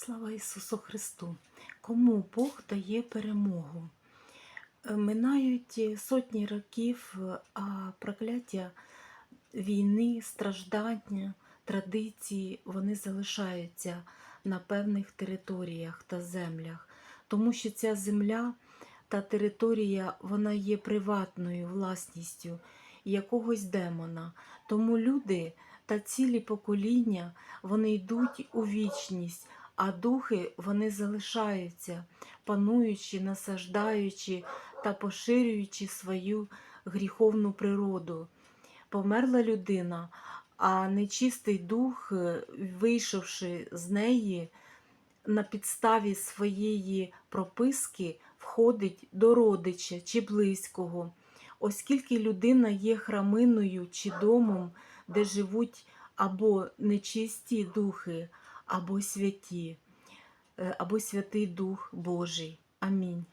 Слава Ісусу Христу! Кому Бог дає перемогу? Е, Минають сотні років, е, а прокляття війни, страждання, традиції вони залишаються на певних територіях та землях, тому що ця земля та територія вона є приватною власністю якогось демона. Тому люди та цілі покоління вони йдуть у вічність, а духи вони залишаються, пануючи, насаждаючи та поширюючи свою гріховну природу. Померла людина, а нечистий дух, е, вийшовши з неї, на підставі своєї прописки входить до родича чи близького. Оскільки людина є храминою чи домом, де живуть або нечисті духи, або святі, е, або Святий Дух Божий. Амінь.